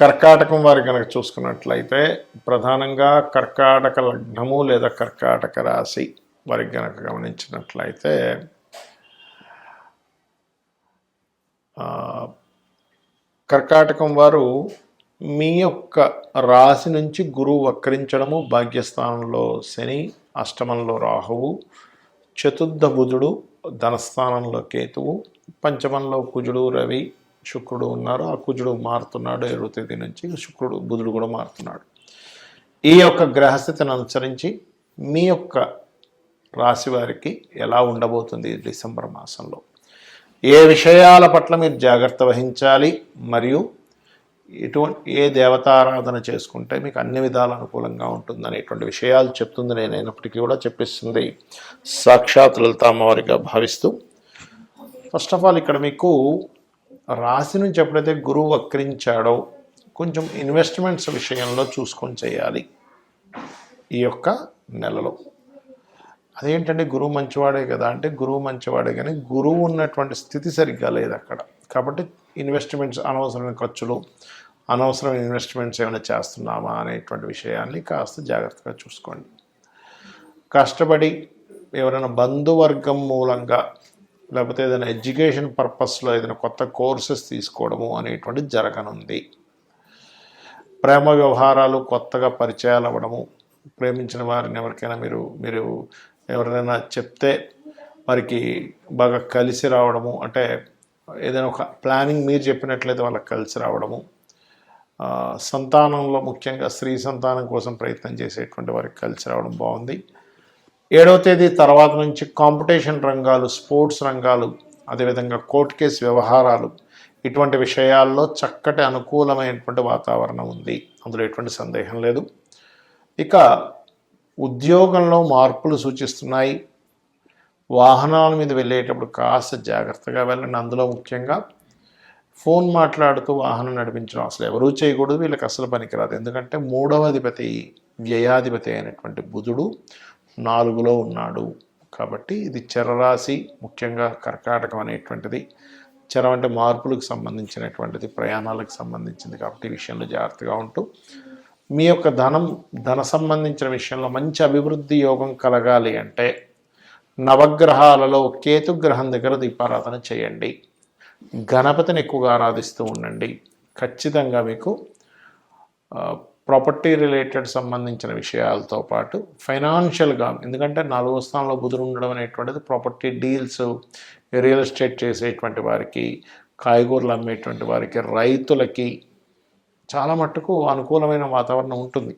కర్కాటకం వారి కనుక చూసుకున్నట్లయితే ప్రధానంగా కర్కాటక లగ్నము లేదా కర్కాటక రాశి వారికి కనుక గమనించినట్లయితే కర్కాటకం వారు మీ యొక్క రాశి నుంచి గురువు వక్రించడము భాగ్యస్థానంలో శని అష్టమంలో రాహువు చతుర్థ బుధుడు ధనస్థానంలో కేతువు పంచమంలో కుజుడు రవి శుక్రుడు ఉన్నారు ఆ కుజుడు మారుతున్నాడు ఏడో తేదీ నుంచి శుక్రుడు బుధుడు కూడా మారుతున్నాడు. ఈ యొక్క గ్రహస్థితిని అనుసరించి మీ యొక్క రాశి వారికి ఎలా ఉండబోతుంది డిసెంబర్ మాసంలో? ఏ విషయాల పట్ల మీరు జాగ్రత్త వహించాలి? మరియు ఎటువంటి ఏ దేవతారాధన చేసుకుంటే మీకు అన్ని విధాలు అనుకూలంగా ఉంటుంది అనేటువంటి విషయాలు చెప్తుంది. నేను అయినప్పటికీ కూడా చెప్పిస్తుంది. సాక్షాత్ లలిత అమ్మవారిగా భావిస్తూ. ఫస్ట్ ఆఫ్ ఆల్ ఇక్కడ మీకు రాశి నుంచి ఎప్పుడైతే గురువు వక్రించాడో కొంచెం ఇన్వెస్ట్మెంట్స్ విషయంలో చూసుకొని చేయాలి ఈ యొక్క నెలలో. అదేంటంటే గురువు మంచివాడే కదా అంటే గురువు మంచివాడే కానీ గురువు ఉన్నటువంటి స్థితి సరిగ్గా లేదు అక్కడ. కాబట్టి ఇన్వెస్ట్మెంట్స్ అనవసరమైన ఖర్చులు అనవసరమైన ఇన్వెస్ట్మెంట్స్ ఏమైనా చేస్తున్నామా అనేటువంటి విషయాన్ని కాస్త జాగ్రత్తగా చూసుకోండి. కష్టపడి ఎవరైనా బంధువర్గం మూలంగా లేకపోతే ఏదైనా ఎడ్యుకేషన్ పర్పస్లో ఏదైనా కొత్త కోర్సెస్ తీసుకోవడము అనేటువంటి జరగనుంది. ప్రేమ వ్యవహారాలు కొత్తగా పరిచయాలు అవ్వడము ప్రేమించిన వారిని ఎవరికైనా మీరు మీరు ఎవరైనా చెప్తే వారికి బాగా కలిసి రావడము అంటే ఏదైనా ఒక ప్లానింగ్ మీరు చెప్పినట్లయితే వాళ్ళకి కలిసి రావడము సంతానంలో ముఖ్యంగా స్త్రీ సంతానం కోసం ప్రయత్నం చేసేటువంటి వారికి కలిసి రావడం బాగుంది. ఏడవ తేదీ తర్వాత నుంచి కాంపిటీషన్ రంగాలు స్పోర్ట్స్ రంగాలు అదేవిధంగా కోర్టు కేసు వ్యవహారాలు ఇటువంటి విషయాల్లో చక్కటి అనుకూలమైనటువంటి వాతావరణం ఉంది. అందులో ఎటువంటి సందేహం లేదు. ఇక ఉద్యోగంలో మార్పులు సూచిస్తున్నాయి. వాహనాల మీద వెళ్ళేటప్పుడు కాస్త జాగ్రత్తగా వెళ్ళండి. అందులో ముఖ్యంగా ఫోన్ మాట్లాడుతూ వాహనం నడిపించడం అసలు ఎవరూ చేయకూడదు. వీళ్ళకి అసలు పనికిరాదు. ఎందుకంటే మూడవ అధిపతి వ్యయాధిపతి అయినటువంటి బుధుడు నాలుగులో ఉన్నాడు. కాబట్టి ఇది చరరాశి ముఖ్యంగా కర్కాటకం అనేటువంటిది. చరం అంటే మార్పులకు సంబంధించినటువంటిది ప్రయాణాలకు సంబంధించింది కాబట్టి ఈ విషయంలో జాగ్రత్తగా ఉంటూ. మీ యొక్క ధనం ధన సంబంధించిన విషయంలో మంచి అభివృద్ధి యోగం కలగాలి అంటే నవగ్రహాలలో కేతుగ్రహం దగ్గర దీపారాధన చేయండి. గణపతిని ఎక్కువగా ఆరాధిస్తూ ఉండండి. ఖచ్చితంగా మీకు ప్రాపర్టీ రిలేటెడ్ సంబంధించిన విషయాలతో పాటు ఫైనాన్షియల్గా ఎందుకంటే నాలుగో స్థానంలో బుధుడు ఉండడం అనేటువంటిది ప్రాపర్టీ డీల్స్ రియల్ ఎస్టేట్ చేసేటువంటి వారికి కాయగూరలు అమ్మేటువంటి వారికి రైతులకి చాలా మట్టుకు అనుకూలమైన వాతావరణం ఉంటుంది.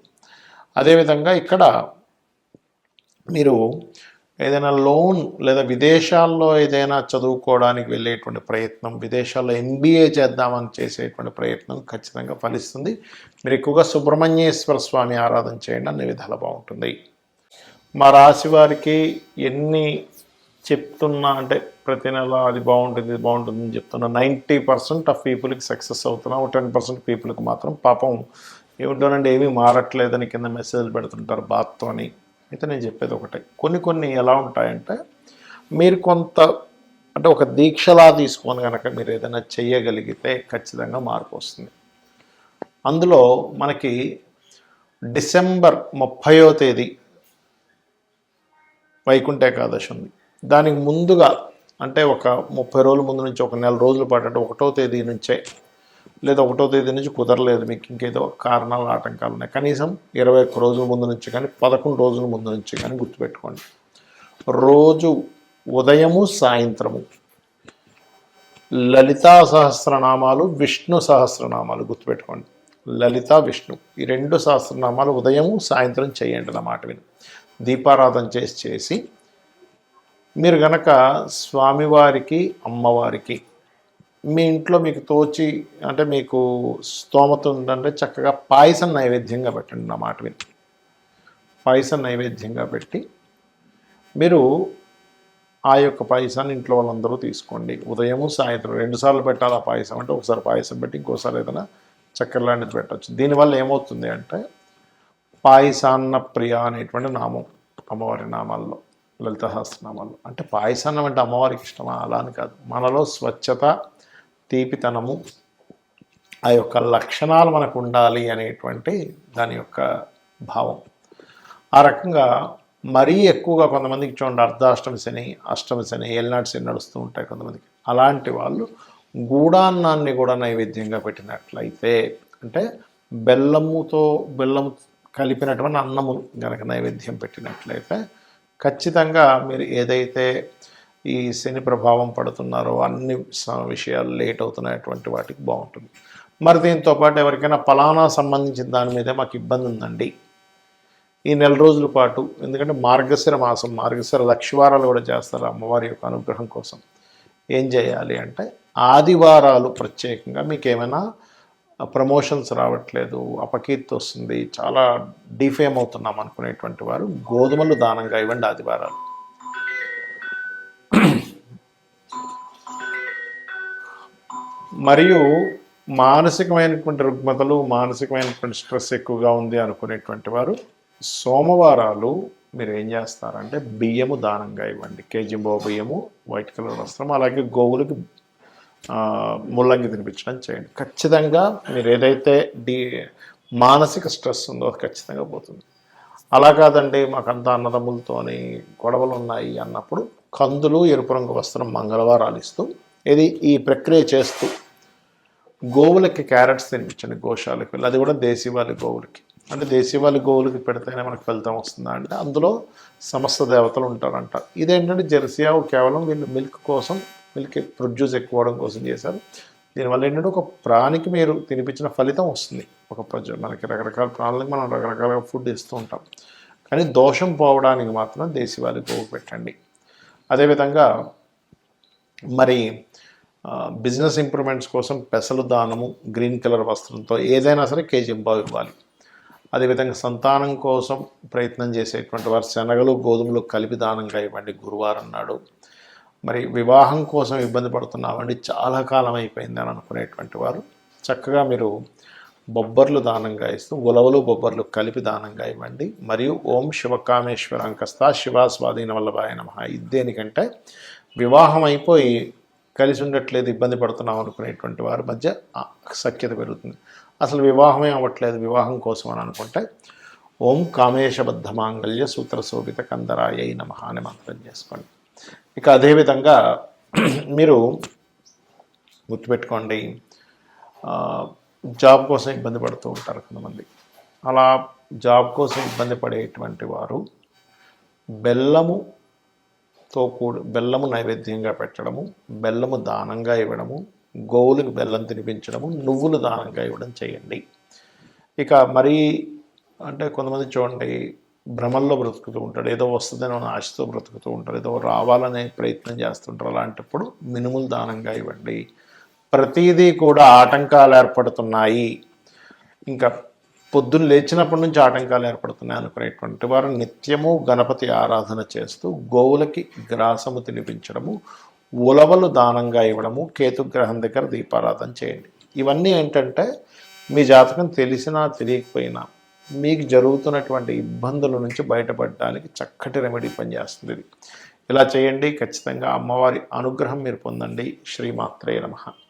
అదేవిధంగా ఇక్కడ మీరు ఏదైనా లోన్ లేదా విదేశాల్లో ఏదైనా చదువుకోవడానికి వెళ్ళేటువంటి ప్రయత్నం విదేశాల్లో ఎంబీఏ చేద్దామని చేసేటువంటి ప్రయత్నం ఖచ్చితంగా ఫలిస్తుంది. మీరు ఎక్కువగా సుబ్రహ్మణ్యేశ్వర స్వామి ఆరాధన చేయండి అన్ని విధాలు బాగుంటుంది. మా రాశి వారికి ఎన్ని చెప్తున్నా అంటే ప్రతి నెల అది బాగుంటుంది ఇది బాగుంటుంది అని చెప్తున్నా నైంటీ పర్సెంట్ ఆఫ్ పీపుల్కి సక్సెస్ అవుతున్నా ఒక టెన్ పర్సెంట్ పీపుల్కి మాత్రం పాపం ఏమిటోనండి ఏమీ మారట్లేదని కింద మెసేజ్లు పెడుతుంటారు బాత్తో అని అయితే నేను చెప్పేది ఒకటే. కొన్ని కొన్ని ఎలా ఉంటాయంటే మీరు కొంత అంటే ఒక దీక్షలా తీసుకొని కనుక మీరు ఏదైనా చెయ్యగలిగితే ఖచ్చితంగా మార్పు వస్తుంది. అందులో మనకి డిసెంబర్ ముప్పయో తేదీ వైకుంఠ ఏకాదశి ఉంది. దానికి ముందుగా అంటే ఒక ముప్పై రోజుల ముందు నుంచి ఒక నెల రోజుల పాటు అంటే ఒకటో తేదీ నుంచే లేదా ఒకటో తేదీ నుంచి కుదరలేదు మీకు ఇంకేదో కారణాలు ఆటంకాలు ఉన్నాయి. కనీసం ఇరవై ఒక్క రోజుల ముందు నుంచి కానీ పదకొండు రోజుల ముందు నుంచి కానీ గుర్తుపెట్టుకోండి. రోజు ఉదయము సాయంత్రము. లలితా సహస్రనామాలు విష్ణు సహస్రనామాలు గుర్తుపెట్టుకోండి. లలిత విష్ణు. ఈ రెండు సహస్రనామాలు ఉదయము సాయంత్రం చేయండి అన్నమాట విని. దీపారాధన చేసి చేసి మీరు గనక స్వామివారికి అమ్మవారికి మీ ఇంట్లో మీకు తోచి అంటే మీకు స్తోమత ఉందంటే చక్కగా పాయసం నైవేద్యంగా పెట్టండి నా మాట విని. పాయసం నైవేద్యంగా పెట్టి మీరు ఆ యొక్క పాయసాన్ని ఇంట్లో వాళ్ళందరూ తీసుకోండి. ఉదయము సాయంత్రం రెండుసార్లు పెట్టాలి ఆ పాయసం అంటే ఒకసారి పాయసం పెట్టి ఇంకోసారి ఏదైనా చక్కెర లాంటిది పెట్టచ్చు. దీనివల్ల ఏమవుతుంది అంటే పాయసాన్న ప్రియ అనేటువంటి నామం అమ్మవారి నామాల్లో లలిత సహస్రనామాల్లో. అంటే పాయసాన్నం అంటే అమ్మవారికి ఇష్టమా? అలా అని కాదు. మనలో స్వచ్ఛత తీపితనము ఆ యొక్క లక్షణాలు మనకు ఉండాలి అనేటువంటి దాని యొక్క భావం. ఆ రకంగా మరీ ఎక్కువగా కొంతమందికి చూడండి అర్ధాష్టమి శని అష్టమి శని ఏలినాటి శని నడుస్తూ ఉంటాయి కొంతమందికి. అలాంటి వాళ్ళు గూడాన్నాన్ని కూడా నైవేద్యంగా పెట్టినట్లయితే అంటే బెల్లముతో బెల్లము కలిపినటువంటి అన్నము గనక నైవేద్యం పెట్టినట్లయితే ఖచ్చితంగా మీరు ఏదైతే ఈ శని ప్రభావం పడుతున్నారో అన్ని స- విషయాలు లేట్ అవుతున్నటువంటి వాటికి బాగుంటుంది. మరి దీంతో పాటు ఎవరికైనా ఫలానా సంబంధించిన దాని మీదే మాకు ఇబ్బంది ఉందండి. ఈ నెల రోజుల పాటు ఎందుకంటే మార్గశిర మాసం మార్గశిర లక్షవారాలు కూడా చేస్తారు అమ్మవారి యొక్క అనుగ్రహం కోసం. ఏం చేయాలి అంటే ఆదివారాలు ప్రత్యేకంగా మీకు ఏమైనా ప్రమోషన్స్ రావట్లేదు అపకీర్తి వస్తుంది చాలా డిఫేమ్ అవుతున్నాం అనుకునేటువంటి వారు గోధుమలు దానంగా ఇవ్వండి ఆదివారాలు. మరియు మానసికమైనటువంటి రుగ్మతలు మానసికమైనటువంటి స్ట్రెస్ ఎక్కువగా ఉంది అనుకునేటువంటి వారు సోమవారాలు మీరు ఏం చేస్తారంటే బియ్యము దానంగా ఇవ్వండి. కేజీ బో బియ్యము వైట్ కలర్ వస్త్రం అలాగే గోవులకి ముల్లంగి తినిపించడం చేయండి. ఖచ్చితంగా మీరు ఏదైతే డి మానసిక స్ట్రెస్ ఉందో అది ఖచ్చితంగా పోతుంది. అలా కాదండి మాకంతా అన్నదమ్ములతోని గొడవలు ఉన్నాయి అన్నప్పుడు కందులు ఎరుపు రంగు వస్త్రం మంగళవారాలు ఇస్తూ ఇది ఈ ప్రక్రియ చేస్తూ గోవులకి క్యారెట్స్ తినిపించండి గోశాలకు వెళ్ళి. అది కూడా దేశీవాళి గోవులకి. అంటే దేశీవాళి గోవులకి పెడితేనే మనకు ఫలితం వస్తుందా అంటే అందులో సమస్త దేవతలు ఉంటారంట. ఇదేంటంటే జెర్సీ ఆవు కేవలం వీళ్ళు మిల్క్ కోసం మిల్క్ ప్రొడ్యూస్ ఎక్కువ అవడం కోసం చేశారు. దీనివల్ల ఏంటంటే ఒక ప్రాణికి మీరు తినిపించిన ఫలితం వస్తుంది. ఒక ప్రజ మనకి రకరకాల ప్రాణులకు మనం రకరకాల ఫుడ్ ఇస్తూ ఉంటాం. కానీ దోషం పోవడానికి మాత్రం దేశీవాళి గోవు పెట్టండి. అదేవిధంగా మరి బిజినెస్ ఇంప్రూవ్మెంట్స్ కోసం పెసలు దానము గ్రీన్ కలర్ వస్త్రంతో ఏదైనా సరే కేజీ బావు ఇవ్వాలి. అదేవిధంగా సంతానం కోసం ప్రయత్నం చేసేటువంటి వారు శనగలు గోధుమలు కలిపి దానంగా ఇవ్వండి గురువారం నాడు. మరి వివాహం కోసం ఇబ్బంది పడుతున్నామండి చాలా కాలం అయిపోయింది అని అనుకునేటువంటి వారు. చక్కగా మీరు బొబ్బర్లు దానంగా ఇస్తూ ఉలవలు బొబ్బర్లు కలిపి దానంగా ఇవ్వండి. మరియు ఓం శివకామేశ్వరాంకస్త శివ స్వాధీన వల్లభాయ నమ. ఇది దేనికంటే వివాహం అయిపోయి కలిసి ఉండట్లేదు ఇబ్బంది పడుతున్నాం అనుకునేటువంటి వారి మధ్య సఖ్యత పెరుగుతుంది. అసలు వివాహమే అవ్వట్లేదు వివాహం కోసం అని అనుకుంటే ఓం కామేశబద్ధ మాంగళ్య సూత్ర శోభిత కందరాయ నమ అని మంత్రం చేసుకోండి. ఇక అదేవిధంగా మీరు గుర్తుపెట్టుకోండి జాబ్ కోసం ఇబ్బంది పడుతూ ఉంటారు కొంతమంది. అలా జాబ్ కోసం ఇబ్బంది పడేటువంటి వారు బెల్లము తో కూడి బెల్లము నైవేద్యంగా పెట్టడము బెల్లము దానంగా ఇవ్వడము గోవులకు బెల్లం తినిపించడము నువ్వులు దానంగా ఇవ్వడం చేయండి. ఇక మరీ అంటే కొంతమంది చూడండి భ్రమల్లో బ్రతుకుతూ ఉంటాడు ఏదో వస్తుందని మన ఆశతో బ్రతుకుతూ ఉంటారు ఏదో రావాలనే ప్రయత్నం చేస్తుంటారు. అలాంటప్పుడు మినుములు దానంగా ఇవ్వండి. ప్రతిదీ కూడా ఆటంకాలు ఏర్పడుతున్నాయి. ఇంకా పొద్దున్న లేచినప్పటి నుంచి ఆటంకాలు ఏర్పడుతున్నాయి అనుకునేటువంటి వారు నిత్యము గణపతి ఆరాధన చేస్తూ గోవులకి గ్రాసము తినిపించడము ఉలవలు దానంగా ఇవ్వడము కేతుగ్రహం దగ్గర దీపారాధన చేయండి. ఇవన్నీ ఏంటంటే మీ జాతకం తెలిసినా తెలియకపోయినా మీకు జరుగుతున్నటువంటి ఇబ్బందుల నుంచి బయటపడడానికి చక్కటి రెమెడీ పనిచేస్తుంది ఇది. ఇలా చేయండి. ఖచ్చితంగా అమ్మవారి అనుగ్రహం మీరు పొందండి. శ్రీమాత్రే నమః.